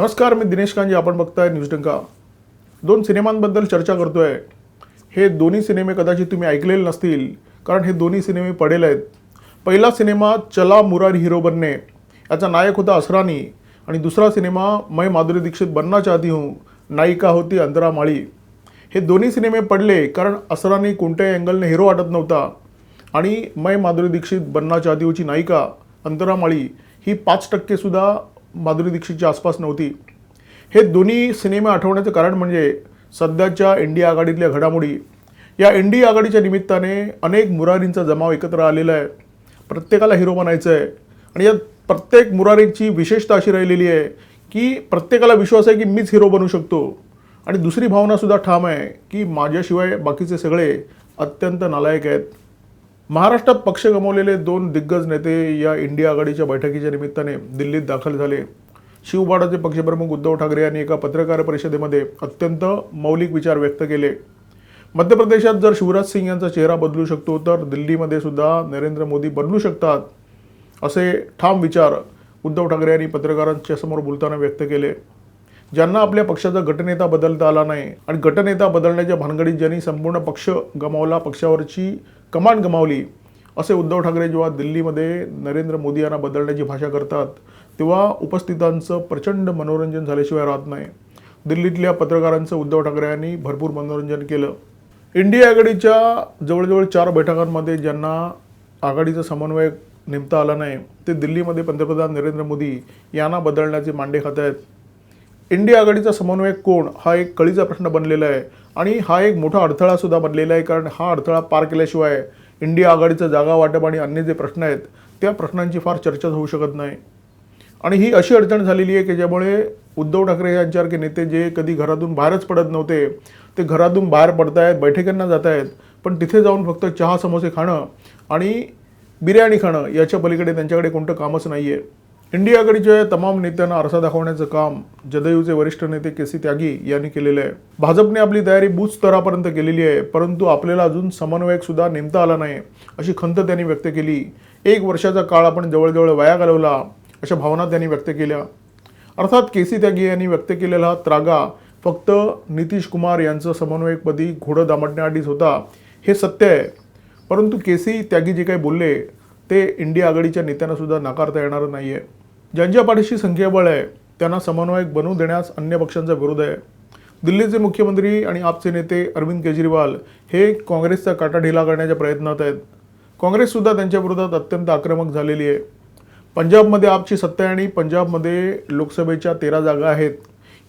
नमस्कार मी दिनेश कांजी. आपण बघताय न्यूज डंका. दोन सिनेमांबद्दल चर्चा करतोय. हे दोन्ही सिनेमे कदाचित तुम्ही ऐकलेले नसतील कारण हे दोन्ही सिनेमे पडेल आहेत. पहिला सिनेमा चला मुरारी हिरो बनणे याचा नायक होता असरानी आणि दुसरा सिनेमा मैं माधुरी दीक्षित बनना चाहती हूँ नायिका होती अंतरा माळी. हे दोन्ही सिनेमे पडले कारण असरानी कोणत्याही अँगलने हिरो वाटत नव्हता आणि मैं माधुरी दीक्षित बनना चाहती हूची नायिका अंतरा माळी. ही पाच टक्केसुद्धा माधुरी दीक्षितच्या आसपास नव्हती. हे दोन्ही सिनेमे आठवण्याचं कारण म्हणजे सध्याच्या इंडिया आघाडीतल्या घडामोडी. या इंडिया आघाडीच्या निमित्ताने अनेक मुरारींचा जमाव एकत्र आलेला आहे. प्रत्येकाला हिरो बनायचं आहे आणि या प्रत्येक मुरारीची विशेषता अशी राहिलेली आहे की प्रत्येकाला विश्वास आहे की मीच हिरो बनू शकतो. आणि दुसरी भावनासुद्धा ठाम आहे की माझ्याशिवाय बाकीचे सगळे अत्यंत नालायक आहेत. महाराष्ट्रात पक्ष गमावलेले दोन दिग्गज नेते या इंडिया आघाडीच्या बैठकीच्या निमित्ताने दिल्लीत दाखल झाले. शिवबाडाचे पक्षप्रमुख उद्धव ठाकरे यांनी एका पत्रकार परिषदेमध्ये अत्यंत मौलिक विचार व्यक्त केले. मध्य प्रदेशात जर शिवराज सिंग यांचा चेहरा बदलू शकतो तर दिल्लीमध्ये सुद्धा नरेंद्र मोदी बदलू शकतात असे ठाम विचार उद्धव ठाकरे यांनी पत्रकारांच्या समोर बोलताना व्यक्त केले. ज्यांना आपल्या पक्षाचा गटनेता बदलता आला नाही आणि गटनेता बदलण्याच्या भानगडीत ज्यांनी संपूर्ण पक्ष गमावला पक्षावरची कमांड गमावली असे उद्धव ठाकरे जेव्हा दिल्लीमध्ये नरेंद्र मोदी यांना बदलण्याची भाषा करतात तेव्हा उपस्थितांचं प्रचंड मनोरंजन झाल्याशिवाय राहत नाही. दिल्लीतल्या पत्रकारांचं उद्धव ठाकरे यांनी भरपूर मनोरंजन केलं. इंडिया आघाडीच्या जवळजवळ चार बैठकांमध्ये ज्यांना आघाडीचा समन्वय नेमता आला नाही ते दिल्लीमध्ये पंतप्रधान नरेंद्र मोदी यांना बदलण्याचे मांडे खात आहेत. इंडिया आघाडीचा समन्वयक कोण? हा एक कळीचा प्रश्न बनलेला आहे. आणि हा एक मोठा अडथळा सुद्धा बनलेला आहे कारण हा अडथळा पार केल्याशिवाय इंडिया आघाडीचं जागा वाटप आणि अन्य जे प्रश्न आहेत त्या प्रश्नांची फार चर्चा होऊ शकत नाही. आणि ही अशी अडचण झालेली आहे की ज्यामुळे उद्धव ठाकरे यांच्यासारखे नेते जे कधी घरातून बाहेरच पडत नव्हते ते घरातून बाहेर पडतायत बैठकांना जात आहेत पण तिथे जाऊन फक्त चहा समोसे खाणं आणि बिर्याणी खाणं याच्या पलीकडे त्यांच्याकडे कोणतं कामच नाही आहे इंडिया तमाम नेत्यांना आरसा दाखवण्याचं काम जदयूचे वरिष्ठ नेते के सी त्यागी यांनी केलेलं आहे. भाजपने आपली तयारी बूथ स्तरापर्यंत केलेली आहे परंतु आपल्याला अजून समन्वयक सुद्धा नेमता आला नाही अशी खंत त्यांनी व्यक्त केली. एक वर्षाचा काळ आपण जवळजवळ वाया घालवला अशा भावना त्यांनी व्यक्त केल्या. अर्थात के सी त्यागी यांनी व्यक्त केलेला हा त्रागा फक्त नितीश कुमार यांचं समन्वयकपदी घोडं दामटण्याआधीच होता हे सत्य आहे. परंतु के सी त्यागी जे काही बोलले ते इंडिया आघाडीच्या नेत्यांना सुद्धा नाकारता येणार नाही आहे ज्यांच्या पाठीशी संख्याबळ आहे त्यांना समन्वयक बनवू देण्यास अन्य पक्षांचा विरोध आहे. दिल्लीचे मुख्यमंत्री आणि आपचे नेते अरविंद केजरीवाल हे काँग्रेसचा काटा ढिला करण्याच्या प्रयत्नात आहेत. काँग्रेससुद्धा त्यांच्या विरोधात अत्यंत आक्रमक झालेली आहे. पंजाबमध्ये आपची सत्ता आणि पंजाबमध्ये लोकसभेच्या तेरा जागा आहेत.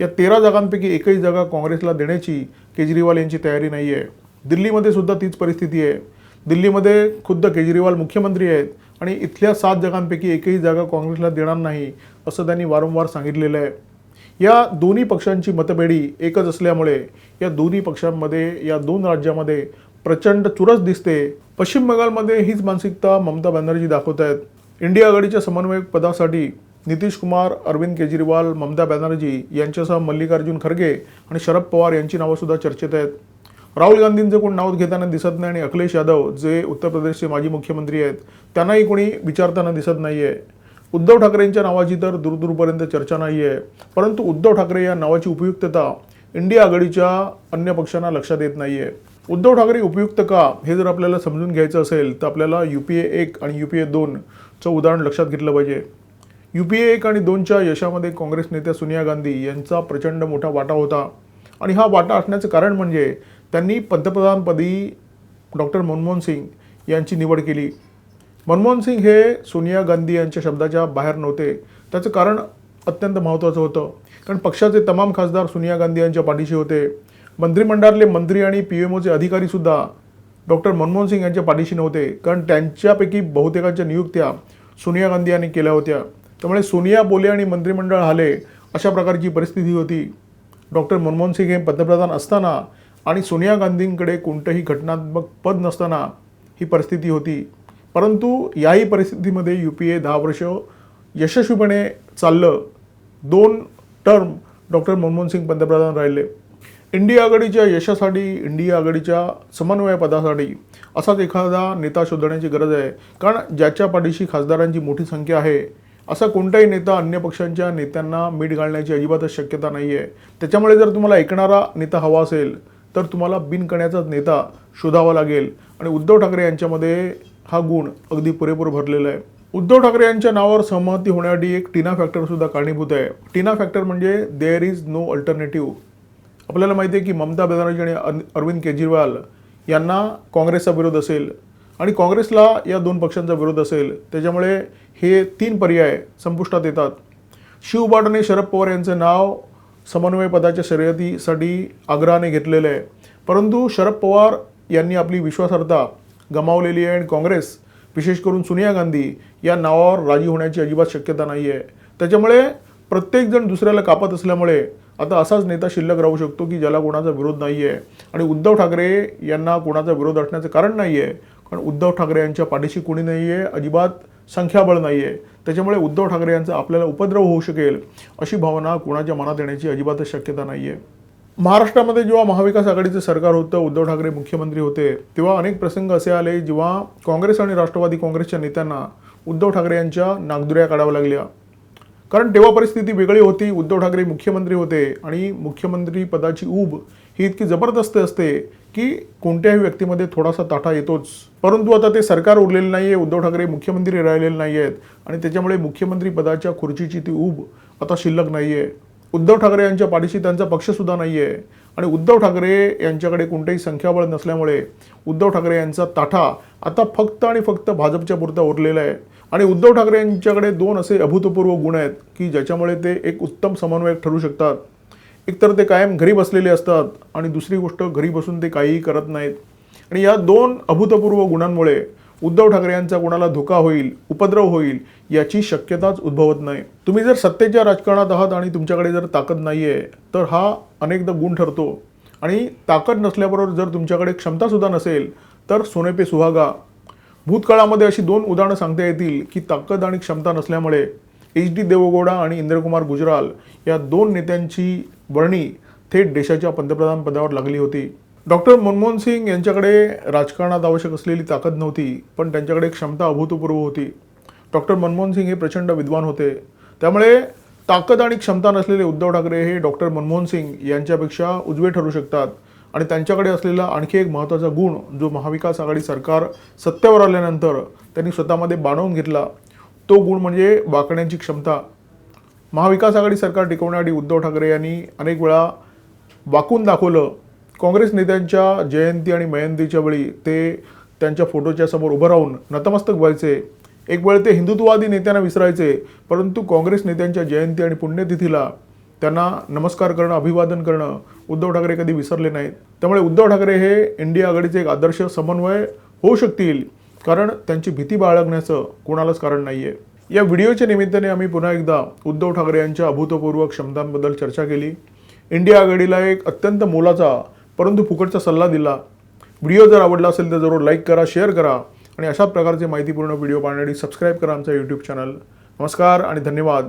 या तेरा जागांपैकी एकही जागा काँग्रेसला देण्याची केजरीवाल यांची तयारी नाही आहे दिल्लीमध्ये सुद्धा तीच परिस्थिती आहे. दिल्लीमध्ये खुद्द केजरीवाल मुख्यमंत्री आहेत. आणि इथल्या सात जागांपैकी एकही जागा काँग्रेसला देणार नाही असं त्यांनी वारंवार सांगितलेलं आहे. या दोन्ही पक्षांची मतपेढी एकच असल्यामुळे या दोन्ही पक्षांमध्ये या दोन राज्यामध्ये प्रचंड चुरस दिसते. पश्चिम बंगालमध्ये हीच मानसिकता ममता बॅनर्जी दाखवत आहेत. इंडिया आघाडीच्या समन्वयक पदासाठी नितीश कुमार अरविंद केजरीवाल ममता बॅनर्जी यांच्यासह मल्लिकार्जुन खरगे आणि शरद पवार यांची नावंसुद्धा चर्चेत आहेत. राहुल गांधींचं कोण नाव घेताना दिसत नाही आणि अखिलेश यादव जे उत्तर प्रदेशचे माजी मुख्यमंत्री आहेत त्यांनाही कोणी विचारताना दिसत नाही आहे उद्धव ठाकरेंच्या नावाची तर दूरदूरपर्यंत चर्चा नाही आहे परंतु उद्धव ठाकरे या नावाची उपयुक्तता इंडिया आघाडीच्या अन्य पक्षांना लक्षात येत नाही आहे उद्धव ठाकरे उपयुक्त का हे जर आपल्याला समजून घ्यायचं असेल तर आपल्याला यू पी ए एक आणि यू पी ए दोनचं उदाहरण लक्षात घेतलं पाहिजे. यू पी ए एक आणि दोनच्या यशामध्ये काँग्रेस नेत्या सोनिया गांधी यांचा प्रचंड मोठा वाटा होता. आणि हा वाटा असण्याचं कारण म्हणजे त्यांनी पंतप्रधानपदी डॉक्टर मनमोहन सिंग यांची निवड केली. मनमोहन सिंग हे सोनिया गांधी यांच्या शब्दाच्या बाहेर नव्हते. त्याचं कारण अत्यंत महत्त्वाचं होतं. कारण पक्षाचे तमाम खासदार सोनिया गांधी यांच्या पाठीशी होते. मंत्रिमंडळातले मंत्री आणि पी एम ओचे अधिकारीसुद्धा डॉक्टर मनमोहन सिंग यांच्या पाठीशी नव्हते. कारण त्यांच्यापैकी बहुतेकांच्या नियुक्त्या सोनिया गांधी यांनी केल्या होत्या. त्यामुळे सोनिया बोले आणि मंत्रिमंडळ हाले अशा प्रकारची परिस्थिती होती. डॉक्टर मनमोहन सिंग हे पंतप्रधान असताना आणि सोनिया गांधींकडे कोणतंही घटनात्मक पद नसताना ही परिस्थिती होती. परंतु याही परिस्थितीमध्ये यू पी ए दहा वर्ष यशस्वीपणे चाललं. दोन टर्म डॉक्टर मनमोहन सिंग पंतप्रधान राहिले. इंडिया आघाडीच्या यशासाठी इंडिया आघाडीच्या समन्वय पदासाठी असाच एखादा नेता शोधण्याची गरज आहे. कारण ज्याच्या पाठीशी खासदारांची मोठी संख्या आहे असा कोणताही नेता अन्य पक्षांच्या नेत्यांना मीठ घालण्याची अजिबातच शक्यता नाही आहे त्याच्यामुळे जर तुम्हाला ऐकणारा नेता हवा असेल तर तुम्हाला बिनकण्याचाच नेता शोधावा लागेल. आणि उद्धव ठाकरे यांच्यामध्ये हा गुण अगदी पुरेपूर भरलेला आहे. उद्धव ठाकरे यांच्या नावावर सहमती होण्यासाठी एक टीना फॅक्टर सुद्धा कारणीभूत आहे. टीना फॅक्टर म्हणजे देअर इज नो अल्टरनेटिव्ह आपल्याला माहिती आहे की ममता बॅनर्जी आणि अर- अरविंद केजरीवाल यांना काँग्रेसचा विरोध असेल आणि काँग्रेसला या दोन पक्षांचा विरोध असेल. त्याच्यामुळे हे तीन पर्याय संपुष्टात येतात. शिवबाड आणि शरद पवार यांचं नाव समन्वय पदाच्या शर्यतीसाठी आग्रहाने घेतलेलं आहे. परंतु शरद पवार यांनी आपली विश्वासार्हता गमावलेली आहे आणि काँग्रेस विशेष करून सोनिया गांधी या नावावर राजी होण्याची अजिबात शक्यता नाही आहे त्याच्यामुळे प्रत्येकजण दुसऱ्याला कापत असल्यामुळे आता असाच नेता शिल्लक राहू शकतो की ज्याला कोणाचा विरोध नाही आहे आणि उद्धव ठाकरे यांना कोणाचा विरोध असण्याचं कारण नाही आहे कारण उद्धव ठाकरे यांच्या पाठीशी कोणी नाही आहे अजिबात संख्याबळ नाही आहे त्याच्यामुळे उद्धव ठाकरे यांचा आपल्याला उपद्रव होऊ शकेल अशी भावना कोणाच्या मनात येण्याची अजिबातच शक्यता नाही आहे महाराष्ट्रामध्ये जेव्हा महाविकास आघाडीचं सरकार होतं उद्धव ठाकरे मुख्यमंत्री होते तेव्हा अनेक प्रसंग असे आले जेव्हा काँग्रेस आणि राष्ट्रवादी काँग्रेसच्या नेत्यांना उद्धव ठाकरे यांच्या नागदुऱ्या काढाव्या लागल्या. कारण तेव्हा परिस्थिती वेगळी होती. उद्धव ठाकरे मुख्यमंत्री होते आणि मुख्यमंत्री पदाची ऊब ही इतकी जबरदस्त असते की कोणत्याही व्यक्तीमध्ये थोडासा ताठा येतोच. परंतु आता ते सरकार उरलेलं नाही आहे उद्धव ठाकरे मुख्यमंत्री राहिलेले नाही आहेत आणि त्याच्यामुळे मुख्यमंत्री पदाच्या खुर्चीची ती ऊब आता शिल्लक नाही आहे उद्धव ठाकरे यांच्या पाठीशी त्यांचा पक्षसुद्धा नाही आहे आणि उद्धव ठाकरे यांच्याकडे कोणतेही संख्याबळ नसल्यामुळे उद्धव ठाकरे यांचा ताठा आता फक्त आणि फक्त भाजपच्या पुरता उरलेला आहे. आणि उद्धव ठाकरे यांच्याकडे दोन असे अभूतपूर्व गुण आहेत की ज्याच्यामुळे ते एक उत्तम समन्वयक ठरू शकतात. एकतर ते कायम घरी बसलेले असतात आणि दुसरी गोष्ट घरी बसून ते काहीही करत नाहीत. आणि या दोन अभूतपूर्व गुणांमुळे उद्धव ठाकरे यांचा कोणाला धोका होईल उपद्रव होईल याची शक्यताच उद्भवत नाही. तुम्ही जर सत्तेच्या राजकारणात आहात आणि तुमच्याकडे जर ताकद नाही आहे तर हा अनेकदा गुण ठरतो. आणि ताकद नसल्याबरोबर जर तुमच्याकडे क्षमतासुद्धा नसेल तर सोने पे सुहागा. भूतकाळामध्ये अशी दोन उदाहरणं सांगता येतील की ताकद आणि क्षमता नसल्यामुळे एच डी देवगौडा आणि इंद्रकुमार गुजराल या दोन नेत्यांची वर्णी थेट देशाच्या पंतप्रधान पदावर लागली होती. डॉक्टर मनमोहन सिंग यांच्याकडे राजकारणात आवश्यक असलेली ताकद नव्हती पण त्यांच्याकडे क्षमता अभूतपूर्व होती. डॉक्टर मनमोहन सिंग हे प्रचंड विद्वान होते. त्यामुळे ताकद आणि क्षमता नसलेले उद्धव ठाकरे हे डॉक्टर मनमोहन सिंग यांच्यापेक्षा उजवे ठरू शकतात. आणि त्यांच्याकडे असलेला आणखी एक महत्त्वाचा गुण जो महाविकास आघाडी सरकार सत्तेवर आल्यानंतर त्यांनी स्वतःमध्ये बाणवून घेतला तो गुण म्हणजे वाकण्याची क्षमता. महाविकास आघाडी सरकार टिकवण्यासाठी उद्धव ठाकरे यांनी अनेक वेळा वाकून दाखवलं काँग्रेस नेत्यांच्या जयंती आणि मयंतीच्या वेळी ते त्यांच्या फोटोच्या समोर उभं राहून नतमस्तक व्हायचे. एक वेळ ते हिंदुत्ववादी नेत्यांना विसरायचे परंतु काँग्रेस नेत्यांच्या जयंती आणि पुण्यतिथीला त्यांना नमस्कार करणं अभिवादन करणं उद्धव ठाकरे कधी विसरले नाहीत. त्यामुळे उद्धव ठाकरे हे इंडिया आघाडीचे एक आदर्श समन्वय होऊ शकतील कारण त्यांची भीती बाळगण्याचं कोणालाच कारण नाही आहे या व्हिडिओच्या निमित्ताने आम्ही पुन्हा एकदा उद्धव ठाकरे यांच्या अभूतपूर्व क्षमतांबद्दल चर्चा केली. इंडिया आघाडीला एक अत्यंत मोलाचा परंतु फुकटचा सल्ला दिला. व्हिडिओ जर आवडला असेल तर जरूर लाईक करा शेअर करा आणि अशा प्रकारचे माहितीपूर्ण व्हिडिओ पाहण्यासाठी सबस्क्राईब करा आमचा यूट्यूब चॅनल. नमस्कार आणि धन्यवाद.